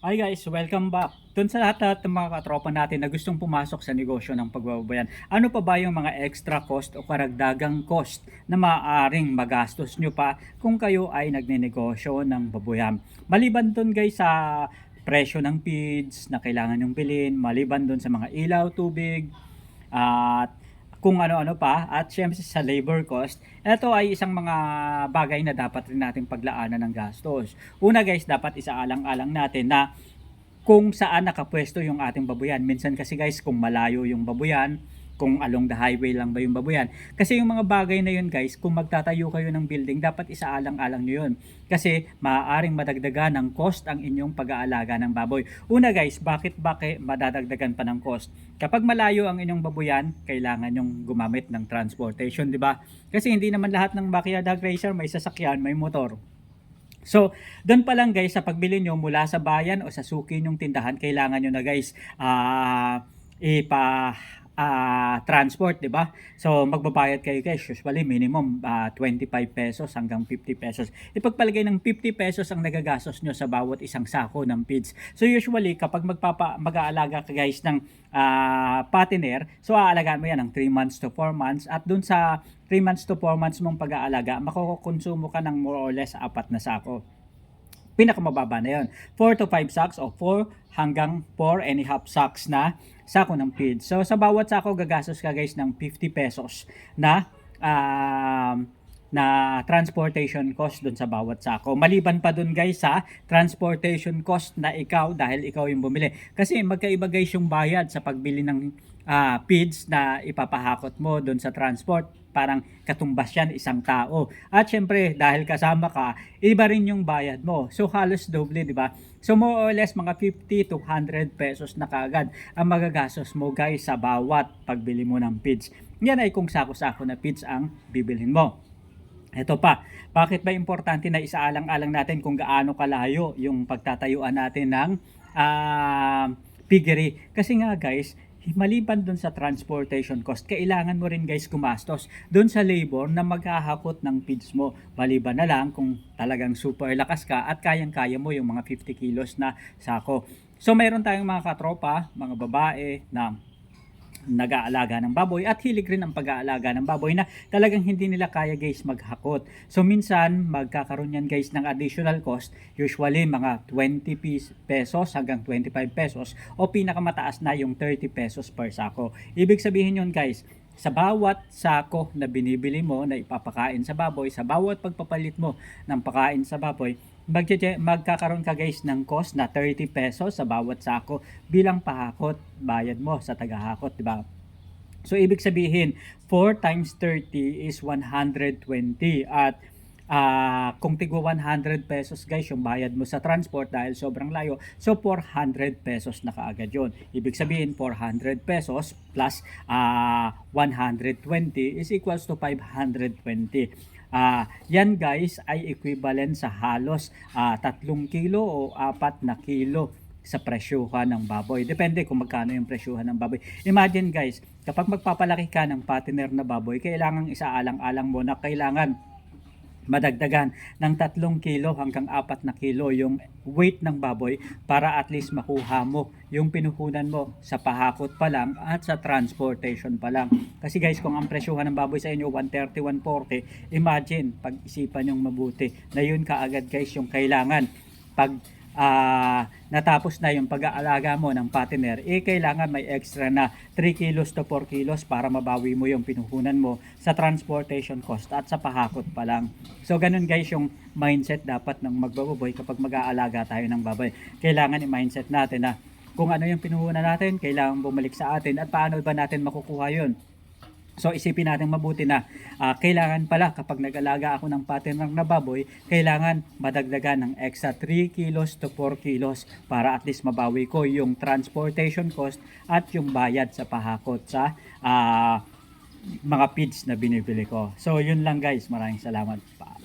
Hi guys, welcome back. Doon sa lahat ng mga katropa natin na gustong pumasok sa negosyo ng pagbabayan, ano pa ba yung mga extra cost o karagdagang cost na maaaring magastos nyo pa kung kayo ay nagnenegosyo ng baboyan? Maliban doon guys sa presyo ng feeds na kailangan yung bilhin, maliban doon sa mga ilaw, tubig, at kung ano-ano pa at syempre sa labor cost, ito ay isang mga bagay na dapat rin nating paglaanan ng gastos. Una guys, dapat isaalang-alang natin na kung saan nakapwesto yung ating babuyan. Minsan kasi guys, kung malayo yung babuyan, kung along the highway lang ba yung babuyan. Kasi yung mga bagay na yun guys, kung magtatayo kayo ng building, dapat isaalang-alang nyo yun. Kasi maaaring madagdagan ng cost ang inyong pag-aalaga ng baboy. Una guys, bakit bakit madadagdagan pa ng cost? Kapag malayo ang inyong babuyan, kailangan yung gumamit ng transportation, di ba? Kasi hindi naman lahat ng backyard hog racer may sasakyan, may motor. So, doon pa lang guys, sa pagbili nyo mula sa bayan o sa suki nyong tindahan, kailangan nyo na guys, ah, ipa ah, transport, 'di ba? So magbabayad kayo guys, usually minimum ah, 25 pesos hanggang 50 pesos. Ipagpalagay ng 50 pesos ang nagagastos nyo sa bawat isang sako ng feeds. So usually kapag magpapa mag-aalaga ka guys ng ah, patiner, so aalagaan mo yan ng 3 months to 4 months at dun sa 3 months to 4 months mong pag-aalaga, makukonsumo ka ng more or less apat na sako pinakamababa na yon. 4 to 5 sacks o 4 hanggang 4 and a half sacks na sako ng feed. So sa bawat sako gagastos ka guys ng 50 pesos na um, na transportation cost dun sa bawat sako. Maliban pa dun guys sa transportation cost na ikaw dahil ikaw yung bumili. Kasi magkaiba guys yung bayad sa pagbili ng ah, feeds na ipapahakot mo dun sa transport. Parang katumbas yan isang tao. At syempre dahil kasama ka, iba rin yung bayad mo. So halos doble, di ba? So more or less mga 50 to 100 pesos na kaagad ang magagastos mo guys sa bawat pagbili mo ng feeds. Yan ay kung sako-sako na feeds ang bibilhin mo. Ito pa, bakit ba importante na isaalang-alang natin kung gaano kalayo yung pagtatayuan natin ng ah, piggery? Kasi nga guys, maliban dun sa transportation cost, kailangan mo rin guys gumastos dun sa labor na maghahakot ng feeds mo. Maliban na lang kung talagang super lakas ka at kayang-kaya mo yung mga 50 kilos na sako. So mayroon tayong mga katropa, mga babae na nag-aalaga ng baboy at hilig rin ang pag-aalaga ng baboy na talagang hindi nila kaya guys maghakot. So minsan magkakaroon yan guys ng additional cost, usually mga 20 pis- pesos hanggang 25 pesos o pinakamataas na yung 30 pesos per sako. Ibig sabihin yun guys, sa bawat sako na binibili mo na ipapakain sa baboy, sa bawat pagpapalit mo ng pakain sa baboy, magkakaroon ka guys ng cost na 30 pesos sa bawat sako bilang pahakot bayad mo sa tagahakot, di ba? So ibig sabihin, 4 times 30 is 120 at ah, kung tigwa 100 pesos guys yung bayad mo sa transport dahil sobrang layo, so 400 pesos na kaagad yun. Ibig sabihin 400 pesos plus ah, 120 is equals to 520. Ah, yan guys ay equivalent sa halos ah, 3 kilo o 4 na kilo sa presyuhan ng baboy. Depende kung magkano yung presyuhan ng baboy. Imagine guys, kapag magpapalaki ka ng patiner na baboy, kailangan isaalang-alang mo na kailangan madagdagan ng 3 kilo hanggang 4 na kilo yung weight ng baboy para at least makuha mo yung pinuhunan mo sa pahakot pa lang at sa transportation pa lang. Kasi guys, kung ang presyuhan ng baboy sa inyo 130, 140, imagine, pag-isipan yung mabuti na yun kaagad guys yung kailangan pag ah, natapos na yung pag-aalaga mo ng patiner, eh kailangan may extra na 3 kilos to 4 kilos para mabawi mo yung pinuhunan mo sa transportation cost at sa pahakot pa lang. So ganun guys yung mindset dapat ng magbababoy kapag mag-aalaga tayo ng baboy. Kailangan i-mindset natin na kung ano yung pinuhunan natin, kailangan bumalik sa atin at paano ba natin makukuha yun. So isipin natin mabuti na ah, kailangan pala kapag nag-alaga ako ng pattern na baboy, kailangan madagdagan ng extra 3 kilos to 4 kilos para at least mabawi ko yung transportation cost at yung bayad sa pahakot sa ah, mga feeds na binibili ko. So yun lang guys, maraming salamat pa.